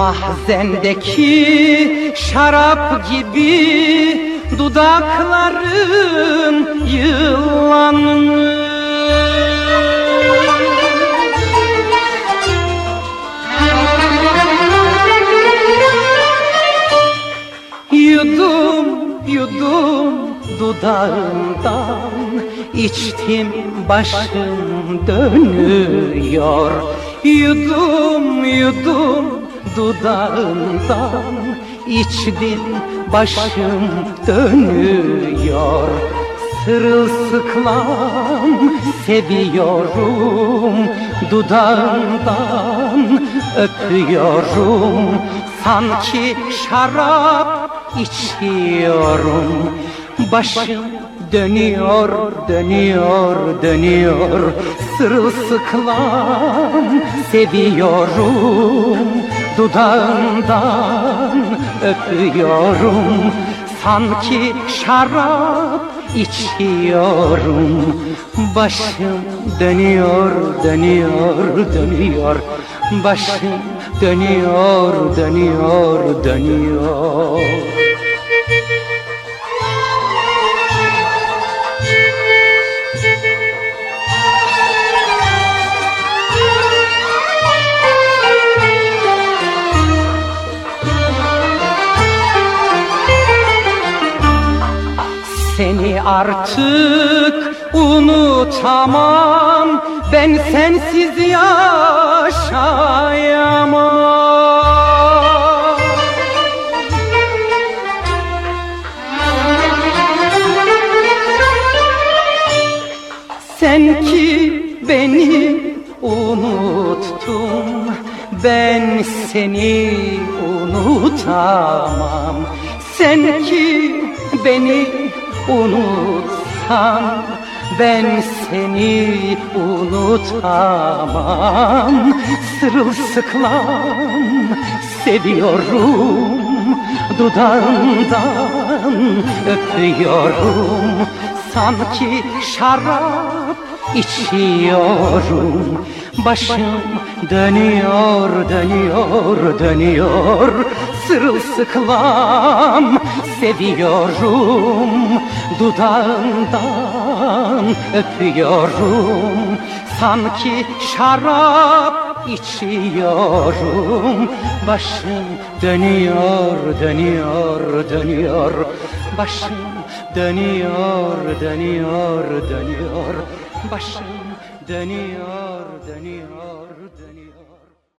Mahzendeki şarap gibi dudakların yıllanmış Yudum yudum dudağından içtim başım dönüyor. Yudum yudum dudağından içtim başım dönüyor. Sırılsıklam seviyorum Dudağından öpüyorum. Sanki şarap içiyorum Başım dönüyor, dönüyor, dönüyor. Sırılsıklam seviyorum Dudağından öpüyorum. Sanki şarap içiyorum. Başım dönüyor, dönüyor, dönüyor. Başım dönüyor, dönüyor, dönüyor Artık unutamam Ben sensiz yaşayamam. Sen ki beni unuttun Ben seni unutamam. Sen ki beni unutsan Ben seni unutamam. Sırılsıklam seviyorum Dudağından öpüyorum. Sanki şarap içiyorum Başım dönüyor, dönüyor, dönüyor Sırılsıklam seviyorum Dudağından öpüyorum. Sanki şarap içiyorum Başım dönüyor, dönüyor, dönüyor. Başım dönüyor, dönüyor, dönüyor. Başım dönüyor, dönüyor, dönüyor